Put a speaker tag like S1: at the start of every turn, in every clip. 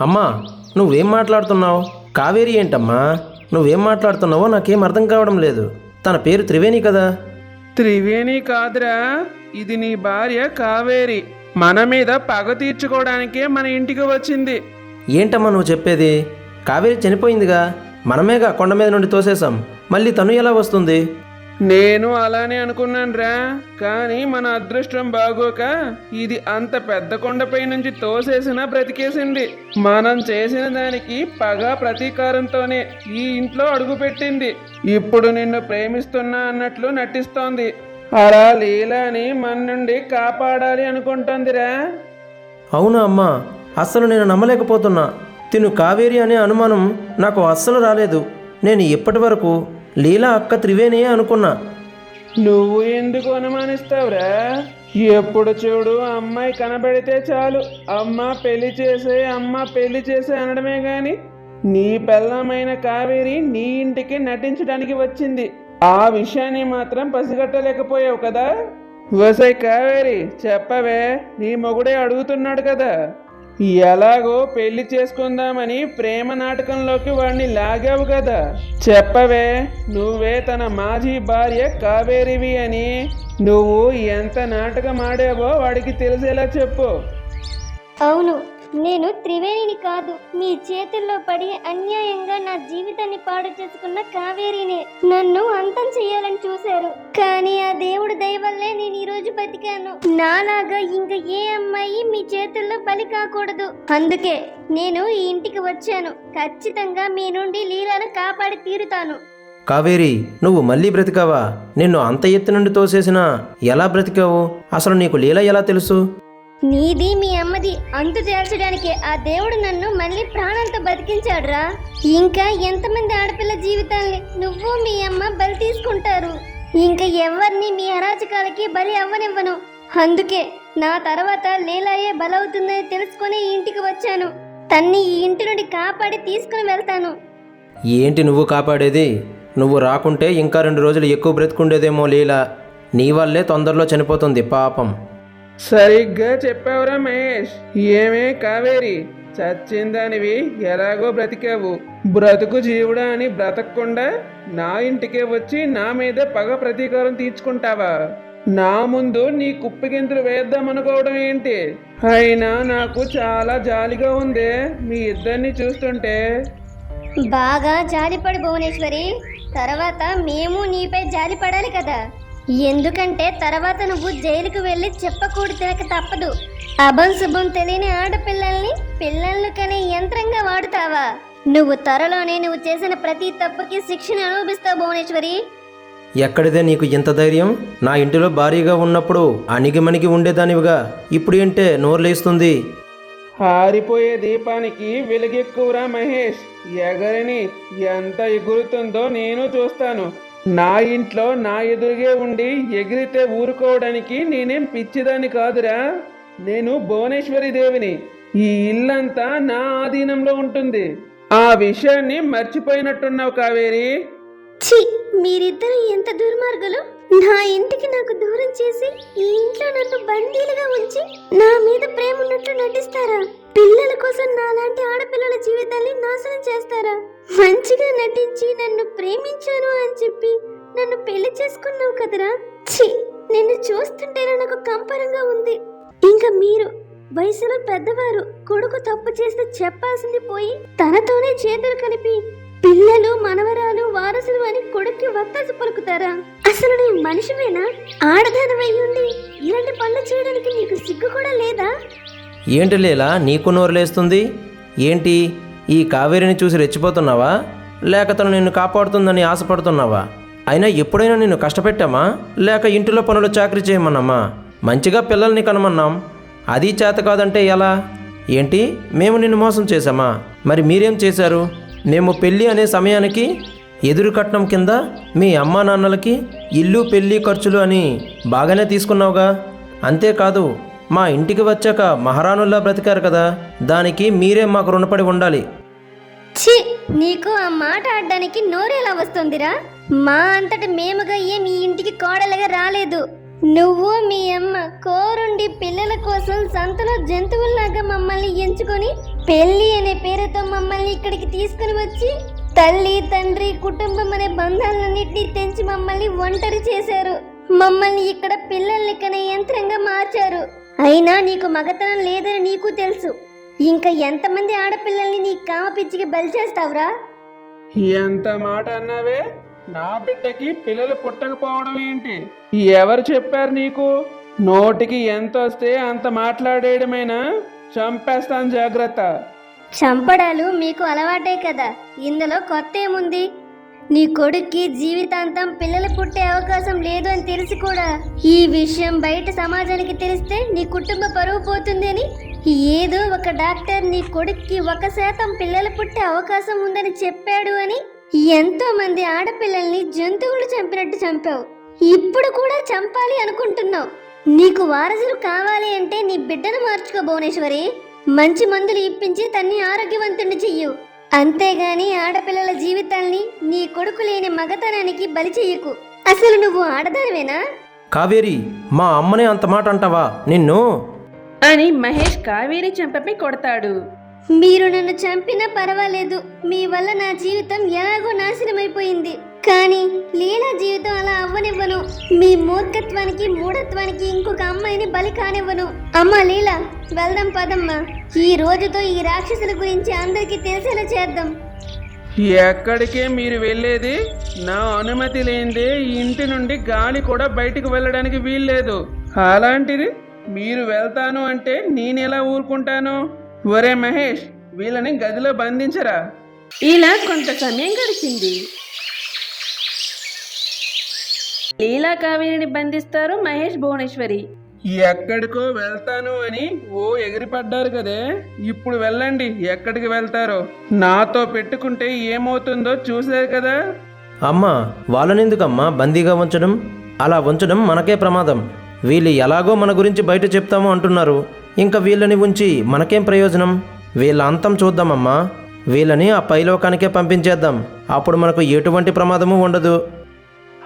S1: అమ్మా నువ్వేం మాట్లాడుతున్నావు? కావేరి ఏంటమ్మా? నువ్వేం మాట్లాడుతున్నావో నాకేం అర్థం కావడం లేదు. తన పేరు త్రివేణి కదా?
S2: త్రివేణి కాదురా ఇది నీ భార్య కావేరి. మన మీద పగ తీర్చుకోవడానికే మన ఇంటికి వచ్చింది.
S1: ఏంటమ్మా నువ్వు చెప్పేది? కావేరి చనిపోయిందిగా? మనమేగా కొండ మీద నుండి తోసేశాం. మళ్ళీ తను ఎలా వస్తుంది?
S2: నేను అలానే అనుకున్నానురా కానీ మన అదృష్టం బాగోక ఇది అంత పెద్ద కొండపై నుంచి తోసేసినా బ్రతికేసింది. మనం చేసిన దానికి పగ ప్రతీకారంతోనే ఈ ఇంట్లో అడుగుపెట్టింది. ఇప్పుడు నిన్ను ప్రేమిస్తున్నా అన్నట్లు నటిస్తోంది. అలా లీలాని మన నుండి కాపాడాలి అనుకుంటోందిరా.
S1: అవునా అమ్మా అస్సలు నేను నమ్మలేకపోతున్నా. తిను కావేరి అనే అనుమానం నాకు అస్సలు రాలేదు. నేను ఇప్పటి వరకు లీలా అక్క త్రివేణి అనుకున్నా.
S2: నువ్వు ఎందుకు అనుమానిస్తావురా? ఎప్పుడు చూడు అమ్మాయి కనబడితే చాలు. అమ్మ పెళ్ళి చేసే అమ్మ పెళ్ళి చేసే అనడమే గాని నీ పెళ్ళమైన కావేరి నీ ఇంటికి నటించడానికి వచ్చింది. ఆ విషయాన్ని మాత్రం పసిగట్టలేకపోయావు కదా? వసై కావేరి చెప్పవే నీ మొగుడే అడుగుతున్నాడు కదా. ఎలాగో పెళ్ళి చేసుకుందామని ప్రేమ నాటకంలోకి వాడిని లాగావు కదా చెప్పవే నువ్వే తన మాజీ భార్య కావేరివి అని. నువ్వు ఎంత నాటకం ఆడావో వాడికి తెలిసేలా చెప్పు.
S3: అవును నేను త్రివేణిని కాదు మీ చేతుల్లో పడి అన్యాయంగా నా జీవితాన్ని పాడు చేసుకున్న కావేరినే. నన్ను అంతం చేయాలని చూశారు కానీ ఆ దేవుడు దయవల్లే నేను ఈ రోజు బతికాను. నాలాగా ఇంకా ఏ అమ్మాయి మీ చేతుల్లో బలి కాకూడదు. అందుకే నేను ఈ ఇంటికి వచ్చాను. ఖచ్చితంగా మీ నుండి లీలను కాపాడి తీరుతాను.
S1: కావేరి నువ్వు మళ్ళీ బ్రతికావా? నిన్ను అంత ఎత్తు నుండి తోసేసినా ఎలా బ్రతికావు? అసలు నీకు లీల ఎలా తెలుసు?
S3: నీది మీ అమ్మది అంతు తేల్చడానికి ఆ దేవుడు నన్ను మళ్ళీ ప్రాణంతో బతికించాడురా. ఇంకా ఎంతమంది ఆడపిల్ల జీవితాల్ని నువ్వు మీ అమ్మ బలి తీసుకుంటారు. ఇంకా ఎవరిని మీ అరాచకాలకి బలి అవ్వనివ్వను. అందుకే నా తర్వాత లీలాయే బలవుతుందని తెలుసుకుని ఇంటికి వచ్చాను. తన్ని ఈ ఇంటి నుండి కాపాడి తీసుకుని వెళ్తాను.
S1: ఏంటి నువ్వు కాపాడేది? నువ్వు రాకుంటే ఇంకా రెండు రోజులు ఎక్కువ బ్రతుకుండేదేమో లీలా. నీ వల్లే తొందరలో చనిపోతుంది పాపం.
S2: సరిగ్గా చెప్పావు మహేష్ ఏమే కావేరి? చచ్చిందానివి ఎలాగో బ్రతికావు. బ్రతుకు జీవుడా అని బ్రతకకుండా నా ఇంటికే వచ్చి నా మీద పగ ప్రతీకారం తీర్చుకుంటావా? నా ముందు నీ కుప్పిగింతులు వేద్దామనుకోవడం ఏంటి? అయినా నాకు చాలా జాలిగా ఉంది మీ ఇద్దరిని చూస్తుంటే.
S3: బాగా జాలిపడు భువనేశ్వరి. తర్వాత మేము నీపై జాలిపడాలి కదా. ఎందుకంటే తర్వాత నువ్వు జైలుకు వెళ్ళి చెప్పకూడదు తినక తప్పదు. అభం శుభం తెలియని ఆడపిల్లల్ని పిల్లల్ని కనే యంత్రంగా వాడుతావా? నువ్వు త్వరలోనే నువ్వు చేసిన ప్రతి తప్పుకి శిక్షణ అనుభవిస్తావు భువనేశ్వరి.
S1: ఎక్కడిదే నీకు ఇంత ధైర్యం? నా ఇంటిలో భారీగా ఉన్నప్పుడు అణిగిమణిగి ఉండేదానివిగా. ఇప్పుడు ఏంటే నోరులేస్తుంది
S2: హారిపోయే దీపానికి వెలుగెక్కువరా మహేష్. ఎగరని ఎంత ఎగురుతుందో నేను చూస్తాను. నా ఇంట్లో నా ఎదురుగే ఉండి ఎగిరితే ఊరుకోవడానికి నేనేం పిచ్చిదాన్ని కాదురా. నేను భువనేశ్వరి దేవిని. ఈ ఇల్లంతా నా ఆధీనంలో ఉంటుంది. ఆ విషయాన్ని మర్చిపోయినట్టున్నావు కావేరి?
S3: ఛీ మీరిద్దరు ఎంత దుర్మార్గులు? నా ఇంటికి నాకు దూరం చేసి ఈ ఇంట్లో నన్ను బందీలుగా ఉంచి నా మీద ప్రేమ ఉన్నట్లు నటిస్తారా? పిల్లల కోసం నాలాంటి ఆడపిల్లల జీవితాన్ని నాశనం చేస్తారా? మంచిగా నటించి నన్ను ప్రేమించాను అని చెప్పి నన్ను పెళ్ళి చేసుకున్నావు కదరా? ఛీ! నిన్ను చూస్తుంటేనే నాకు కంపరంగా ఉంది. ఇంకా మీరు వయసులో పెద్దవారు కొడుకు తప్పు చేస్తే చెప్పాల్సింది పోయి తనతోనే చేతులు కలిపి పిల్లలు మనవరాలు వారసులు అని కొడుక్కి వత్తాసు పలుకుతారా? అసలు నీ మనిషివేనా? ఆడదానమై ఉండి ఇలాంటి పనులు చేయడానికి నీకు సిగ్గు కూడా లేదా?
S1: ఏంటి లేలా నీకు నోరులేస్తుంది ఏంటి? ఈ కావేరిని చూసి రెచ్చిపోతున్నావా? లేక తను నిన్ను కాపాడుతుందని ఆశపడుతున్నావా? అయినా ఎప్పుడైనా నిన్ను కష్టపెట్టామా? లేక ఇంటిలో పనులు చాకరీ చేయమన్నామా? మంచిగా పిల్లల్ని కనమన్నాం. అది చేత కాదంటే ఎలా? ఏంటి? మేము నిన్ను మోసం చేశామా? మరి మీరేం చేశారు? మేము పెళ్ళి అనే సమయానికి ఎదురు కట్నం కింద మీ అమ్మా నాన్నలకి ఇల్లు పెళ్ళి ఖర్చులు అని బాగానే తీసుకున్నావుగా. అంతేకాదు మా ఇంటికి వచ్చాక మహారాణుల్లా బ్రతికారు కదా దానికి మీరే మాకు రుణపడి ఉండాలి.
S3: ఛీ నీకు ఆ మాట ఆడడానికి నోరేలా వస్తుందిరా. మా అంతట మేముగా ఏం ఈ ఇంటికి కోడలుగా రాలేదు. నువ్వు మీ అమ్మ కోరుండి పిల్లల కోసం సంతలో జంతువుల్లాగా మమ్మల్ని ఎంచుకొని పెళ్ళి అనే పేరుతో మమ్మల్ని ఇక్కడికి తీసుకుని వచ్చి తల్లి తండ్రి కుటుంబం అనే బంధాలన్నింటినీ తెంచి మమ్మల్ని ఒంటరి చేశారు. మమ్మల్ని ఇక్కడ పిల్లల్ని కనే యంత్రంగా మార్చారు. అయినా నీకు మగతనం లేదని నీకు తెలుసు. ఇంకా ఎంతమంది ఆడపిల్లల్ని నీ కామ పిచ్చికి బలి చేస్తావురా?
S2: ఎంత మాట అన్నావే? నా బిడ్డకి పిల్లలు పుట్టకపోవడం ఏంటి? ఎవరు చెప్పారు నీకు? నోటికి ఎంత వస్తే అంత మాట్లాడేయడమేనా? చంపేస్తాను జాగ్రత్త.
S3: చంపడాలు మీకు అలవాటే కదా. ఇందులో కొత్త ఏముంది? నీ కొడుక్కి జీవితాంతం పిల్లలు పుట్టే అవకాశం లేదు అని తెలిసి కూడా ఈ విషయం బయట సమాజానికి తెలిస్తే నీ కుటుంబ పరువు పోతుంది అని ఏదో ఒక డాక్టర్ నీ కొడుక్కి ఒక శాతం పిల్లలు పుట్టే అవకాశం ఉందని చెప్పాడు అని ఎంతో మంది ఆడపిల్లల్ని జంతువులు చంపినట్టు చంపావు. ఇప్పుడు కూడా చంపాలి అనుకుంటున్నావు. నీకు వారసులు కావాలి అంటే నీ బిడ్డను మార్చుకో భువనేశ్వరి. మంచి మందులు ఇప్పించి తన్ని ఆరోగ్యవంతుని చెయ్యు. అంతేగాని ఆడపిల్లల జీవితాల్ని నీ కొడుకు లేని మగతనానికి బలి చెయ్యకు అసలు నువ్వు ఆడదానివేనా?
S1: కావేరి మా అమ్మనే అంత మాట అంటావా? నిన్ను?
S4: అని మహేష్ కావేరి చెంపపై కొడతాడు.
S3: మీరు నన్ను చంపినా పర్వాలేదు. మీ వల్ల నా జీవితం ఎలాగో నాశనమైపోయింది. కానీ లీలా జీవితం అలా అవ్వనివ్వను. మీ మూర్ఖత్వానికి మూఢత్వానికి ఇంకొక అమ్మాయిని బలి కానివ్వను. అమ్మ లీలా వెళ్దాం పదమ్మా. ఈ రోజుతో ఈ రాక్షసుల గురించి అందరికీ తెలిసేలా చేద్దాం.
S2: ఎక్కడికే మీరు వెళ్ళేది? నా అనుమతి లేనిదే ఈ ఇంటి నుండి గాలి కూడా బయటికి వెళ్ళడానికి వీల్లేదు. అలాంటిది మీరు వెళ్తాను అంటే నేనెలా ఊరుకుంటాను? ఒరే మహేష్ వీళ్ళని గదిలో బంధించరా?
S4: ఇలా కొంత సమయం గడిచింది. లీలా కావేరిని బంధిస్తారు మహేష్ భువనేశ్వరి.
S2: ఎక్కడికో వెళ్తాను అని ఓ ఎగిరిపడ్డారు కదే. ఇప్పుడు వెళ్ళండి ఎక్కడికి వెళ్తారో. నాతో పెట్టుకుంటే ఏమవుతుందో చూసారు కదా.
S1: అమ్మ వాళ్ళనెందుకమ్మా బందీగా ఉంచడం? అలా ఉంచడం మనకే ప్రమాదం. వీళ్ళు ఎలాగో మన గురించి బయట చెప్తాము అంటున్నారు. ఇంకా వీళ్ళని ఉంచి మనకేం ప్రయోజనం? వీళ్ళ అంతం చూద్దామమ్మా. వీళ్ళని ఆ పైలోకానికే పంపించేద్దాం. అప్పుడు మనకు ఎటువంటి ప్రమాదము ఉండదు.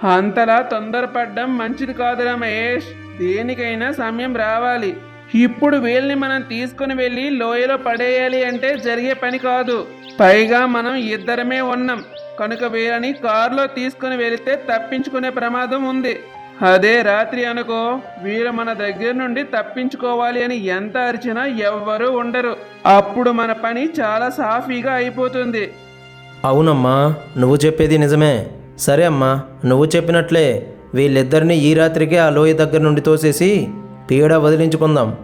S2: అంతలా తొందరపడ్డం మంచిది కాదురా మహేష్ దేనికైనా సమయం రావాలి. ఇప్పుడు వీళ్ళని మనం తీసుకుని వెళ్ళి లోయలో పడేయాలి అంటే జరిగే పని కాదు. పైగా మనం ఇద్దరమే ఉన్నాం. కనుక వీళ్ళని కారులో తీసుకుని వెళితే తప్పించుకునే ప్రమాదం ఉంది. అదే రాత్రి అనుకో వీరు మన దగ్గర నుండి తప్పించుకోవాలి అని ఎంత అరిచినా ఎవ్వరూ ఉండరు. అప్పుడు మన పని చాలా సాఫీగా అయిపోతుంది.
S1: అవునమ్మా నువ్వు చెప్పేది నిజమే. సరే అమ్మా నువ్వు చెప్పినట్లే వీళ్ళిద్దరిని ఈ రాత్రికే ఆ లోయ దగ్గర నుండి తోసేసి పీడ వదిలించుకుందాం.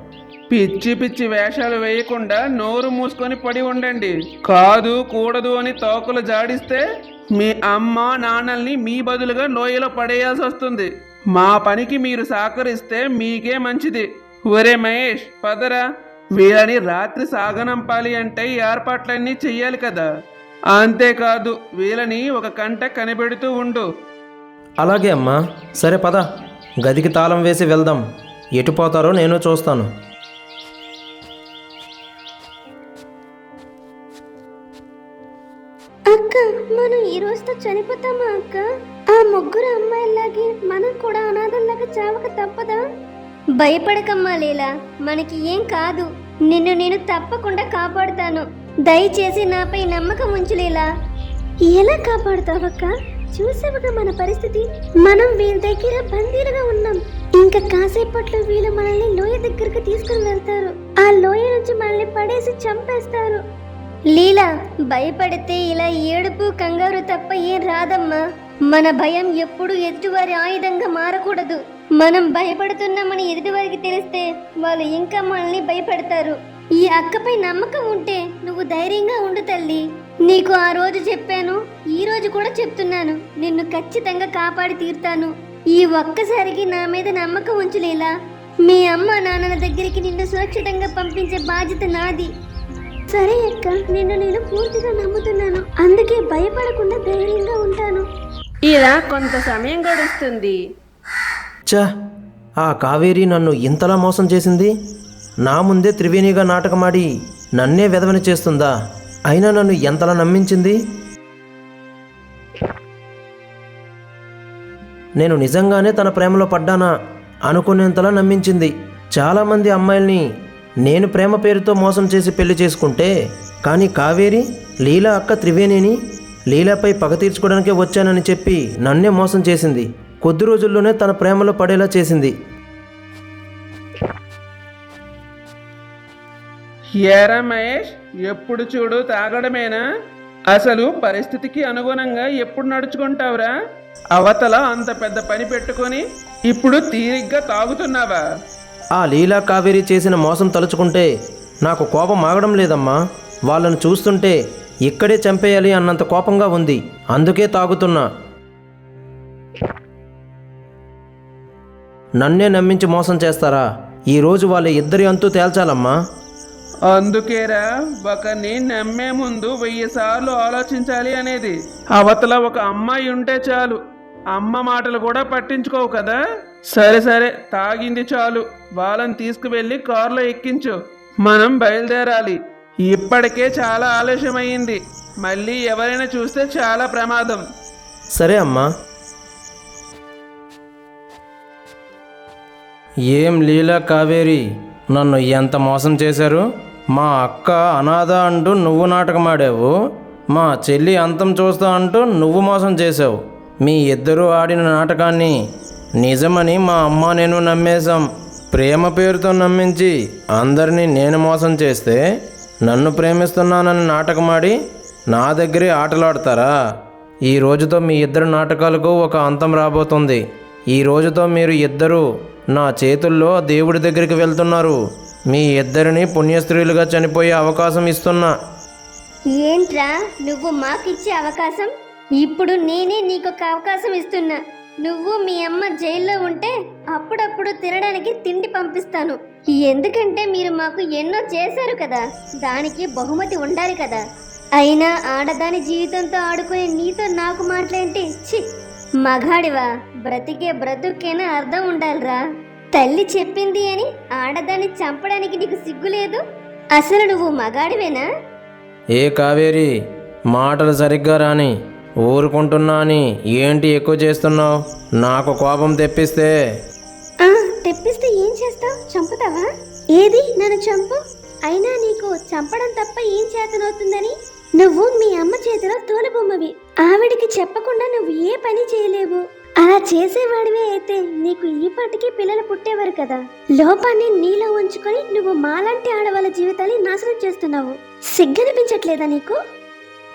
S2: పిచ్చి పిచ్చి వేషాలు వేయకుండా నోరు మూసుకొని పడి ఉండండి. కాదు కూడదు అని తోకలు జాడిస్తే మీ అమ్మ నాన్నల్ని మీ బదులుగా లోయలో పడేయాల్సి వస్తుంది. మా పనికి మీరు సహకరిస్తే మీకే మంచిది. ఒరే మహేష్ పదరా. వీళ్ళని రాత్రి సాగనంపాలి అంటే ఏర్పాట్లన్నీ చెయ్యాలి కదా. అంతేకాదు వీళ్ళని ఒక కంట కనిపెడుతూ ఉండు.
S1: అలాగే అమ్మా. సరే పద. గదికి తాళం వేసి వెళ్దాం. ఎటు పోతారో నేను చూస్తాను.
S3: అక్క మనం ఈ రోజుతో చనిపోతామా అక్క? ఆ ముగ్గురు అమ్మాయిలాగే మనం కూడా అనాథల్లాగా చావక తప్పదా? భయపడకమ్మా లీలా. మనకి ఏం కాదు. నిన్ను నేను తప్పకుండా కాపాడుతాను. దయచేసి నాపై నమ్మకం ఉంచులేలా? ఎలా ఎలా కాపాడుతావక్క? చూసావుగా మన పరిస్థితి? మనం వీళ్ళ దగ్గర బందీలుగా ఉన్నాం. ఇంకా కాసేపట్లో వీళ్ళు మనల్ని లోయ దగ్గరకు తీసుకుని వెళ్తారు. ఆ లోయ నుంచి మనల్ని పడేసి చంపేస్తారు. లీలా భయపడితే ఇలా ఏడుపు కంగారు తప్ప ఏం రాదమ్మా. మన భయం ఎప్పుడు ఎదుటివారి ఆయుధంగా మారకూడదు. మనం భయపడుతున్నామని ఎదుటివారికి తెలిస్తే వాళ్ళు ఇంకా మనల్ని భయపడతారు. ఈ అక్కపై నమ్మకం ఉంటే నువ్వు ధైర్యంగా ఉండు తల్లి. నీకు ఆ రోజు చెప్పాను ఈ రోజు కూడా చెప్తున్నాను. నిన్ను ఖచ్చితంగా కాపాడి తీరుతాను. ఈ ఒక్కసారికి నా మీద నమ్మకం ఉంచు లీలా మీ అమ్మ నాన్నల దగ్గరికి నిన్ను సురక్షితంగా పంపించే బాధ్యత నాది. సరే అక్క నిన్ను నేను పూర్తిగా నమ్ముతున్నాను. అందుకే భయపడకుండా ధైర్యంగా ఉంటాను.
S4: ఇలా కొంత సమయం గడుస్తుంది.
S1: ఆ కావేరి నన్ను ఇంతలా మోసం చేసింది? నా ముందే త్రివేణిగా నాటకమాడి నన్నే వెధవని చేస్తుందా? అయినా నన్ను ఎంతలా నమ్మించింది? నేను నిజంగానే తన ప్రేమలో పడ్డానా? అనుకునేంతలా నమ్మించింది. చాలామంది అమ్మాయిల్ని నేను ప్రేమ పేరుతో మోసం చేసి పెళ్ళి చేసుకుంటే కానీ కావేరి లీలా అక్క త్రివేణిని లీలాపై పగ తీర్చుకోవడానికే వచ్చానని చెప్పి నన్నే మోసం చేసింది. కొద్ది రోజుల్లోనే తన ప్రేమలో పడేలా చేసింది.
S2: ఏరా మహేష్ ఎప్పుడు చూడు తాగడమేనా? అసలు పరిస్థితికి అనుగుణంగా ఎప్పుడు నడుచుకుంటావురా? అవతల అంత పెద్ద పని పెట్టుకొని ఇప్పుడు తీరిగ్గా తాగుతున్నావా?
S1: ఆ లీలా కావేరి చేసిన మోసం తలుచుకుంటే నాకు కోపం ఆగడం లేదమ్మా. వాళ్ళను చూస్తుంటే ఇక్కడే చంపేయాలి అన్నంత కోపంగా ఉంది. అందుకే తాగుతున్నా. నన్నే నమ్మించి మోసం చేస్తారా? ఈరోజు వాళ్ళ ఇద్దరి అంతు తేల్చాలమ్మా.
S2: అందుకేరా ఒకరిని నమ్మే ముందు వెయ్యి సార్లు ఆలోచించాలి అనేది. అవతల ఒక అమ్మాయి ఉంటే చాలు. అమ్మ మాటలు కూడా పట్టించుకోవు కదా? సరే సరే తాగింది చాలు. వాళ్ళని తీసుకువెళ్ళి కారులో ఎక్కించు. మనం బయలుదేరాలి. ఇప్పటికే చాలా ఆలస్యమైంది. మళ్ళీ ఎవరైనా చూస్తే చాలా ప్రమాదం.
S1: సరే అమ్మా. ఏం లీలా కావేరి? నన్ను ఎంత మోసం చేశారు? మా అక్క అనాథ అంటూ నువ్వు నాటకం ఆడావు. మా చెల్లి అంతం చూస్తా అంటూ నువ్వు మోసం చేసావు మీ ఇద్దరూ ఆడిన నాటకాన్ని నిజమని మా అమ్మ నేను నమ్మేశాం. ప్రేమ పేరుతో నమ్మించి అందరినీ నేను మోసం చేస్తే నన్ను ప్రేమిస్తున్నానని నాటకమాడి నా దగ్గరే ఆటలాడతారా? ఈ రోజుతో మీ ఇద్దరు నాటకాలకు ఒక అంతం రాబోతుంది. ఈ రోజుతో మీరు ఇద్దరు నా చేతుల్లో దేవుడి దగ్గరికి వెళ్తున్నారు. మీ ఇద్దరిని పుణ్యస్త్రీలుగా చనిపోయే అవకాశం ఇస్తున్నా.
S3: ఏంట్రా? నువ్వు మాకిచ్చే అవకాశం? ఇప్పుడు నేనే నీకు ఒక అవకాశం ఇస్తున్నా. నువ్వు మీ అమ్మ జైల్లో ఉంటే అప్పుడప్పుడు తినడానికి తిండి పంపిస్తాను. ఎందుకంటే మీరు మాకు ఎన్నో చేశారు కదా. దానికి బహుమతి ఉండాలి కదా. అయినా ఆడదాని జీవితంతో ఆడుకునే నీతో నాకు మాట్లాంటి చి మగాడివా బ్రతికే బ్రతుకేనా అర్థం ఉండాలిరా. తల్లి చెప్పింది అని ఆడదాన్ని చంపడానికి నీకు సిగ్గు లేదు? అసలు నువ్వు మగాడివేనా?
S1: ఏ కావేరి మాటలు సరిగ్గా రాని ఊరుకుంటున్నా అని ఏంటి ఎక్కువ చేస్తున్నావు? నాకు కోపం తెప్పిస్తే?
S3: ఆ తెప్పిస్తే ఏం చేస్తావు? చంపుతావా? ఏది? నన్ను చంపు. అయినా నీకు చంపడం తప్ప ఏం చేతనవుతుందని? నువ్వు మీ అమ్మ చేతిలో తోలుబొమ్మవి. ఆవిడికి చెప్పకుండా నువ్వు ఏ పని చేయలేవు. అలా చేసేవాడివే అయితే నీకు ఈ పాటికి పిల్లలు పుట్టేవారు కదా. లోపాన్ని నీలో ఉంచుకొని నువ్వు మాలాంటి ఆడవాళ్ళ జీవితాన్ని నాశనం చేస్తున్నావు. సిగ్గనిపించట్లేదా నీకు?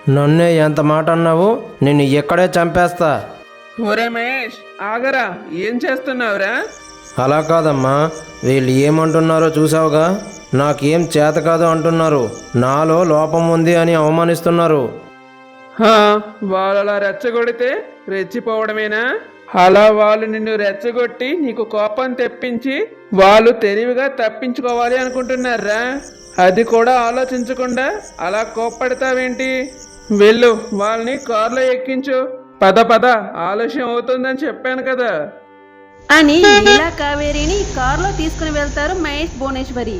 S1: నన్నే ఎంత మాట అన్నావు? నిన్ను ఎక్కడే చంపేస్తా.
S2: ఒరే మహేష్ ఆగరా. ఏం చేస్తున్నావురా?
S1: అలా కాదమ్మా. వీళ్ళు ఏమంటున్నారో చూసావుగా? నాకేం చేత కాదు అంటున్నారు. నాలో లోపం ఉంది అని అవమానిస్తున్నారు.
S2: హా, వాళ్ళు అలా రెచ్చగొడితే రెచ్చిపోవడమేనా? అలా వాళ్ళు నిన్ను రెచ్చగొట్టి నీకు కోపం తెప్పించి వాళ్ళు తెలివిగా తప్పించుకోవాలి అనుకుంటున్నారా? అది కూడా ఆలోచించకుండా అలా కోప్పడతావేంటి? వెళ్ళు వాళ్ళని కారులో ఎక్కించు. పద పద ఆలస్యం అవుతుందని చెప్పాను కదా.
S4: అని లీలా కావేరిని కారులో తీసుకుని వెళ్తారు మహేష్ భువనేశ్వరి.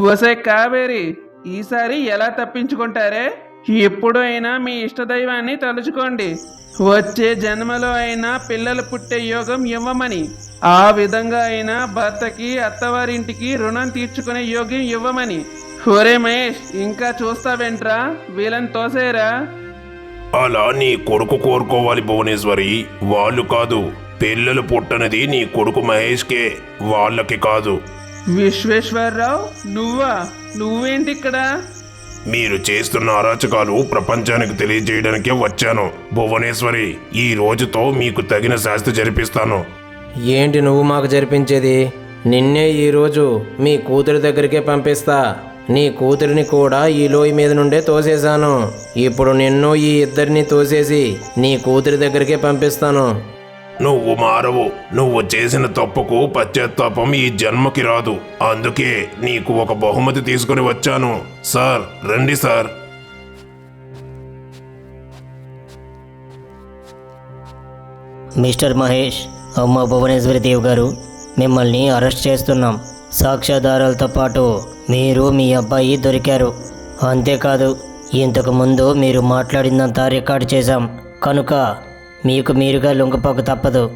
S2: వసే కావేరి ఈసారి ఎలా తప్పించుకుంటారే? ఎప్పుడు అయినా మీ ఇష్టదైవాన్ని తలుచుకోండి. వచ్చే జన్మలో అయినా పిల్లలు పుట్టే యోగం ఇవ్వమని ఆ విధంగా అయినా భర్తకి అత్తవారింటికి రుణం తీర్చుకునే యోగ్యం ఇవ్వమని. ఒరే మహేష్ ఇంకా చూస్తావేంట్రా? వీళ్ళని తోసేరా?
S5: అలా నీ కొడుకు కోరుకోవాలి భువనేశ్వరి. వాళ్ళు కాదు పిల్లలు పుట్టనది నీ కొడుకు మహేష్కే వాళ్ళకి కాదు.
S2: విశ్వేశ్వరరావు నువ్వా? నువ్వేంటి ఇక్కడ
S5: మీరు చేస్తున్న అరాచకాలు ప్రపంచానికి తెలియజేయడానికే వచ్చాను. భువనేశ్వరి ఈ రోజుతో మీకు తగిన శాస్తి జరిపిస్తాను.
S1: ఏంటి నువ్వు మాకు జరిపించేది? నిన్నే ఈరోజు మీ కూతురి దగ్గరికే పంపిస్తా. నీ కూతురిని కూడా ఈ లోయ మీద నుండే తోసేశాను. ఇప్పుడు నిన్ను ఈ ఇద్దరిని తోసేసి నీ కూతురి దగ్గరికే పంపిస్తాను.
S5: నువ్వు మారవు. నువ్వు చేసిన తప్పుకు పశ్చాత్తాపం ఈ జన్మకి రాదు. అందుకే నీకు ఒక బహుమతి తీసుకుని వచ్చాను. సార్ రండి సార్.
S6: మిస్టర్ మహేష్ అమ్మ భువనేశ్వరి దేవ్ గారు మిమ్మల్ని అరెస్ట్ చేస్తున్నాం. సాక్ష్యాధారాలతో పాటు మీరు మీ అబ్బాయి దొరికారు. అంతేకాదు ఇంతకు ముందు మీరు మాట్లాడిందంతా రికార్డ్ చేశాం. కనుక మీకు మీరుగా లొంగిపోక తప్పదు.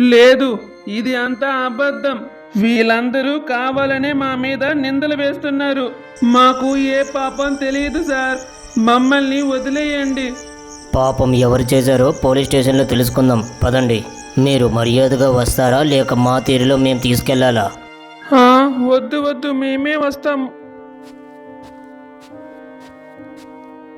S2: లేదు ఇది అంతా అబద్ధం. వీళ్ళందరూ కావాలనే మా మీద నిందలు వేస్తున్నారు. మాకు ఏ పాపం తెలియదు సార్. మమ్మల్ని వదిలేయండి.
S6: పాపం ఎవరు చేశారో పోలీస్ స్టేషన్లో తెలుసుకుందాం. పదండి. మీరు మర్యాదగా వస్తారా లేక మా తీరులో మేము తీసుకెళ్ళాలా?
S2: ఆ, వద్దు వద్దు మేమే వస్తాం.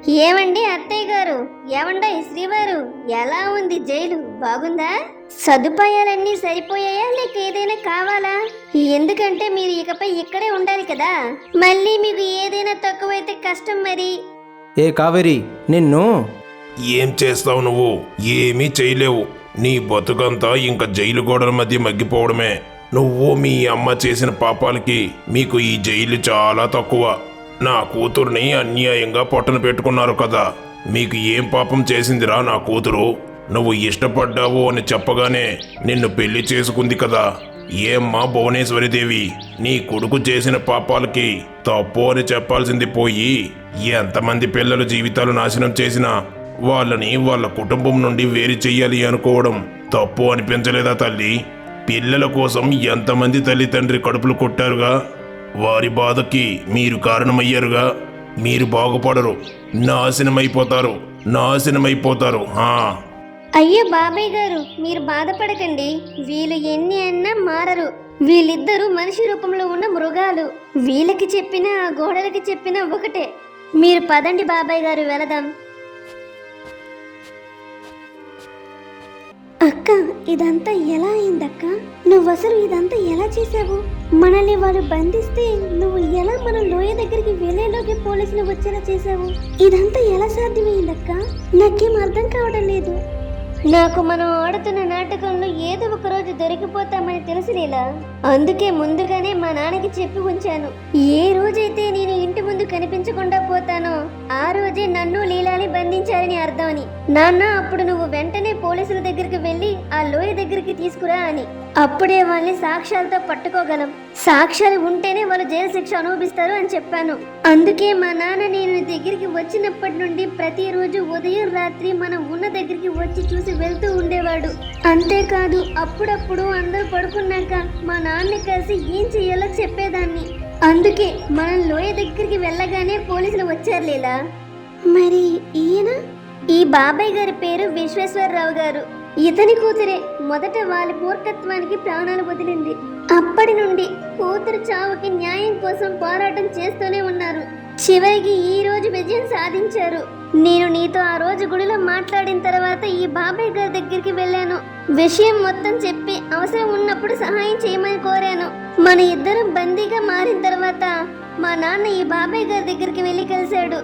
S3: ఏమండి అత్తయ్య గారు? ఏమండీ శ్రీవారు? ఎలా ఉంది జైలు? బాగుందా? సదుపాయాలన్నీ సరిపోయాయా? లేక ఏదైనా కావాలా? ఎందుకంటే మీరు ఇకపై ఇక్కడే ఉండాలి కదా. మళ్ళీ మీకు ఏదైనా తక్కువైతే కష్టం మరి.
S1: ఏ కావేరి నిన్ను?
S5: ఏం చేస్తావు నువ్వు? ఏమీ చేయలేవు. నీ బతుకంతా ఇంకా జైలు గోడల మధ్య మగ్గిపోవడమే. నువ్వు మీ అమ్మ చేసిన పాపాలకి మీకు ఈ జైలు చాలా తక్కువ. నా కూతుర్ని అన్యాయంగా పొట్టను పెట్టుకున్నారు కదా. మీకు ఏం పాపం చేసిందిరా నా కూతురు? నువ్వు ఇష్టపడ్డావు అని చెప్పగానే నిన్ను పెళ్ళి చేసుకుంది కదా. ఏమ్మా భువనేశ్వరిదేవి నీ కొడుకు చేసిన పాపాలకి తప్పు అని చెప్పాల్సింది పోయి ఎంతమంది పిల్లల జీవితాలు నాశనం చేసినా వాళ్ళని వాళ్ళ కుటుంబం నుండి వేరు చెయ్యాలి అనుకోవడం తప్పు అనిపించలేదా తల్లి? పిల్లల కోసం ఎంతమంది తల్లిదండ్రి కడుపులు కొట్టారుగా? వారి బాధకి మీరు కారణమయ్యారుగా. మీరు బాగుపడరు. నాశనమైపోతారు. నాశనమైపోతారు.
S3: అయ్యో బాబాయ్ గారు మీరు బాధపడకండి. వీళ్ళు ఎన్ని అన్నా మారరు. వీళ్ళిద్దరూ మనిషి రూపంలో ఉన్న మృగాలు. వీళ్ళకి చెప్పినా ఆ గోడలకి చెప్పినా ఒకటే. మీరు పదండి బాబాయ్ గారు వెళదాం. అక్క ఇదంతా ఎలా అయిందక్క? నువ్వు అసలు ఇదంతా ఎలా చేసావు మనల్ని వాళ్ళు బంధిస్తే నువ్వు ఎలా మన లోయ దగ్గరికి వెళ్ళేలోకి పోలీసులు వచ్చేలా చేసావు ఇదంతా ఎలా సాధ్యమైందక్క? నాకేం అర్థం కావడం లేదు. నాకు మనం ఆడుతున్న నాటకంలో ఏదో ఒక రోజు దొరికిపోతామని తెలుసు లీలా. అందుకే ముందుగానే మా నాన్నకి చెప్పి ఉంచాను. ఏ రోజైతే నేను ఇంటి ముందు కనిపించకుండా పోతానో ఆ రోజే నన్ను లీలాని బంధించారని అర్థం అని. నాన్న అప్పుడు నువ్వు వెంటనే పోలీసుల దగ్గరికి వెళ్ళి ఆ లోయ దగ్గరికి తీసుకురా అని. అప్పుడే వాళ్ళని సాక్ష్యాలతో పట్టుకోగలం. సాక్ష్యాలు ఉంటేనే వాళ్ళు జైలు శిక్ష అనుభవిస్తారు అని చెప్పాను. అందుకే మా నాన్న నేను దగ్గరికి వచ్చినప్పటి నుండి ప్రతిరోజు ఉదయం రాత్రి మనం ఉన్న దగ్గరికి వచ్చి చూసి వెళ్తూ ఉండేవాడు. అంతేకాదు అప్పుడప్పుడు అందరూ పడుకున్నాక మా నాన్న కలిసి ఏం చెయ్యాలో చెప్పేదాన్ని. అందుకే మనం లోయ దగ్గరికి వెళ్ళగానే పోలీసులు వచ్చారు లీలా. మరి ఈయన? ఈ బాబాయ్ గారి పేరు విశ్వేశ్వరరావు గారు. ఇతని కూతురే. మొదట వాళ్ళ మూర్ఖత్వానికి ప్రాణాలు వదిలింది. అప్పటి నుండి కూతురు చావుకి న్యాయం కోసం పోరాటం చేస్తూనే ఉన్నారు. చివరికి ఈ రోజు విజయం సాధించారు. నేను నీతో ఆ రోజు గుడిలో మాట్లాడిన తర్వాత ఈ బాబాయ్ గారి దగ్గరికి వెళ్ళాను. విషయం మొత్తం చెప్పి అవసరం ఉన్నప్పుడు సహాయం చేయమని కోరాను. మన ఇద్దరం బందీగా మారిన తర్వాత మా నాన్న ఈ బాబాయ్ గారి దగ్గరికి వెళ్ళి కలిశాడు.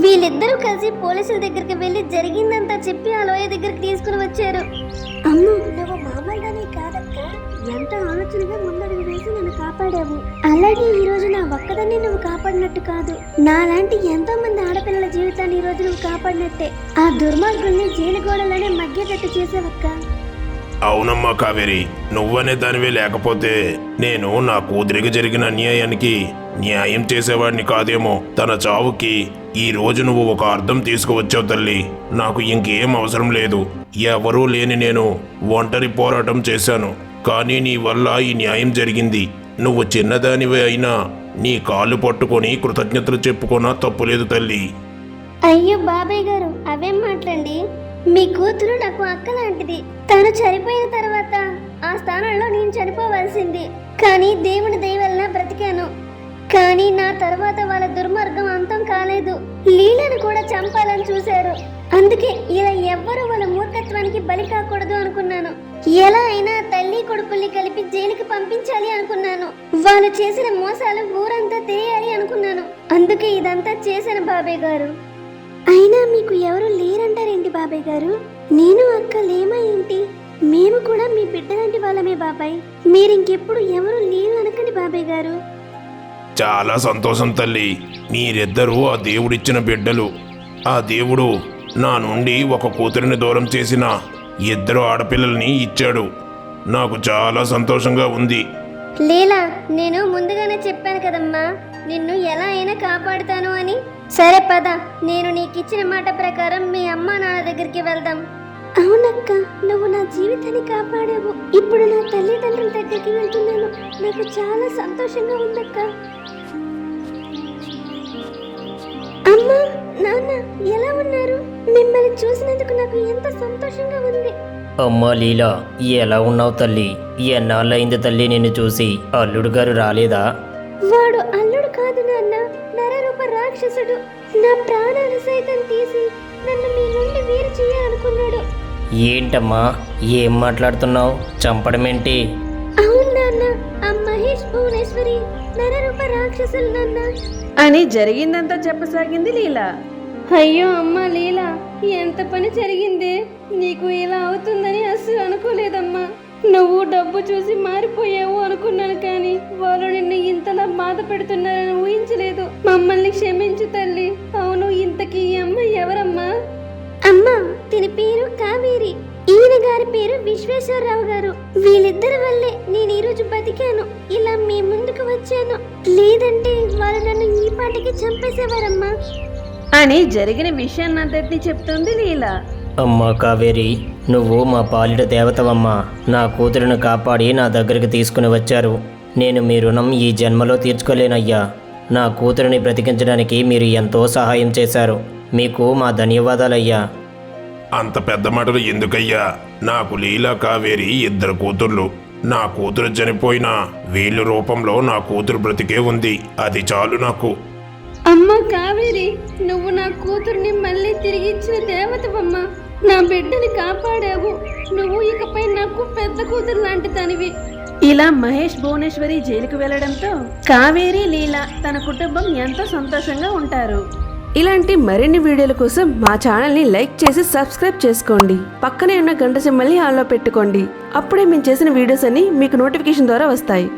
S3: వీళ్ళిద్దరూ కలిసి పోలీసుల దగ్గరికి వెళ్ళి జరిగిందంతా చెప్పి ఆ లోయ దగ్గరికి తీసుకుని వచ్చారు. అమ్మ నువ్వు మామూలుగానే కాదక్క. ఎంత ఆలోచనగా కాపాడావు. అలాగే ఈ రోజు నా ఒక్కదాన్ని నువ్వు కాపాడినట్టు కాదు. నాలాంటి ఎంతో మంది ఆడపిల్లల జీవితాన్ని ఈ రోజు నువ్వు కాపాడినట్టే. ఆ దుర్మార్గుల్ని జైలు గోడలోనే మగ్గేటట్టు చేసావక్క.
S5: అవునమ్మా కావేరి నువ్వనే దానివే లేకపోతే నేను నా కూతురికి జరిగిన అన్యాయానికి న్యాయం చేసేవాడిని కాదేమో. తన చావుకి ఈ రోజు నువ్వు ఒక అర్థం తీసుకువచ్చావు తల్లి. నాకు ఇంకేం అవసరం లేదు. ఎవరూ లేని నేను ఒంటరి పోరాటం చేశాను. కానీ నీ వల్ల ఈ న్యాయం జరిగింది. నువ్వు చిన్నదానివే అయినా నీ కాళ్ళు పట్టుకొని కృతజ్ఞతలు చెప్పుకున్నా తప్పులేదు తల్లి.
S3: అయ్యో బాబాయ్ గారు అవేం మాట్లాడండి? మీ కూతురు నాకు అక్క లాంటిది తను చనిపోయిన తర్వాత ఆ స్థానంలో నేను చనిపోవలసింది. కానీ దేవుని దయ వలన బ్రతికాను. కానీ నా తర్వాత వాళ్ళ దుర్మార్గం అంతం కాలేదు. లీలను కూడా చంపాలని చూశారు. అందుకే ఇలా ఎవ్వరు వాళ్ళ మూర్ఖత్వానికి బలి కాకూడదు అనుకున్నాను. ఎలా అయినా తల్లి కొడుకుల్ని కలిపి జైలుకి పంపించాలి అనుకున్నాను. వాళ్ళు చేసిన మోసాలు ఊరంతా తెలియాలి అనుకున్నాను. అందుకే ఇదంతా చేశాను బాబాయ్ గారు. అయినా మీకు ఎవరు లేరంటారేంటి బాబాయ్ గారు? నేను అక్క లేమా ఏంటి మేము కూడా మీ బిడ్డలాంటి వాళ్ళమే బాబాయ్. మీరింకెప్పుడు ఎవరు లేరు అనకండి బాబాయ్ గారు.
S5: చాలా సంతోషం తల్లి. మీరిద్దరూ ఆ దేవుడిచ్చిన బిడ్డలు. ఆ దేవుడు నా నుండి ఒక కూతురిని దూరం చేసిన ఇద్దరు ఆడపిల్లల్ని ఇచ్చాడు. నాకు చాలా సంతోషంగా ఉంది.
S3: లీలా నేను ముందుగానే చెప్పాను కదమ్మా. నిన్ను ఎలా అయినా కాపాడుతాను అని. సరే పద. నేను నీకిచ్చిన మాట ప్రకారం మీ అమ్మా నాన్న దగ్గరికి వెళ్దాం. అవునక్క నువ్వు నా జీవితాన్ని కాపాడావు. ఇప్పుడు నా తల్లిదండ్రుల దగ్గరికి వెళ్తున్నాను. నాకు చాలా సంతోషంగా ఉందక్క. అమ్మా నాన్న ఎలా ఉన్నారు? మిమ్మల్ని చూసినందుకు నాకు ఎంత సంతోషంగా ఉంది.
S6: అమ్మా లీలా ఎలా ఉన్నావు తల్లి? ఎన్నాళ్ళయింది తల్లి నిన్ను చూసి? అల్లుడు గారు రాలేదా?
S3: వాడు అల్లుడు కాదు నాన్న నరరూప రాక్షసుడు. నా ప్రాణాలు సైతం తీసి నన్ను మీ నుండి వేరు చేయాలనుకున్నాడు.
S6: ఏంటమ్మా ఏం మాట్లాడుతున్నావు? చంపడమేంటి?
S3: అవును నాన్న ఆ మహేష్ భువనేశ్వరి నరరూప రాక్షసులు నాన్న.
S4: అని జరిగిందంతా చెప్పసాగింది లీలా.
S3: అయ్యో అమ్మ లీలా ఎంత పని జరిగిందే? నీకు ఇలా అవుతుందని అస్సలు అనుకోలేదమ్మా. నువ్వు డబ్బు చూసి మారిపోయావు అనుకున్నాను కానీ వాళ్ళు నిన్ను ఇంతలా బాధ పెడుతున్నారని ఊహించలేదు. మమ్మల్ని క్షమించు తల్లి. అవును ఇంతకీ ఈ అమ్మాయి ఎవరమ్మా? అమ్మా దీని పేరు కావేరి. ఈయన గారి పేరు విశ్వేశ్వరరావు గారు. వీళ్ళిద్దరి వల్లే నేను ఈ రోజు బతికాను. ఇలా మీ ముందుకు వచ్చాను. లేదంటే వాళ్ళు నన్ను ఈ పాటికి చంపేసేవారమ్మా.
S4: అని జరిగిన విషయాన్నంతటినీ చెప్తుంది లీలా.
S6: అమ్మా కావేరి నువ్వు మా పాలిట దేవతవమ్మా. నా కూతురును కాపాడి నా దగ్గరికి తీసుకుని వచ్చారు. నేను మీ రుణం ఈ జన్మలో తీర్చుకోలేనయ్యా. నా కూతురిని బ్రతికించడానికి మీరు ఎంతో సహాయం చేశారు. మీకు మా ధన్యవాదాలయ్యా.
S5: అంత పెద్ద మాటలు ఎందుకయ్యా? నాకు లీలా కావేరి ఇద్దరు కూతుర్లు. నా కూతురు చనిపోయినా వీళ్ళ రూపంలో నా కూతురు బ్రతికే ఉంది. అది చాలు నాకు.
S3: అమ్మ కావేరి నువ్వు నా కూతుర్ని మళ్ళీ తిరిగి ఇచ్చిన దేవతవమ్మ. నా బిడ్డని కాపాడావు. నువ్వు ఇకపై నాకు పెద్ద కూతురు లాంటి తనివి
S4: ఇలా మహేష్ భువనేశ్వరి జైలుకు వెళ్ళడంతో కావేరి లీల తన కుటుంబం ఎంతో సంతోషంగా ఉంటారు. ఇలాంటి మరిన్ని వీడియోల కోసం మా ఛానల్ని లైక్ చేసి సబ్స్క్రైబ్ చేసుకోండి. పక్కనే ఉన్న గంట సిమ్మల్ని ఆన్లో పెట్టుకోండి. అప్పుడే మేము చేసిన వీడియోస్ అన్ని మీకు నోటిఫికేషన్ ద్వారా వస్తాయి.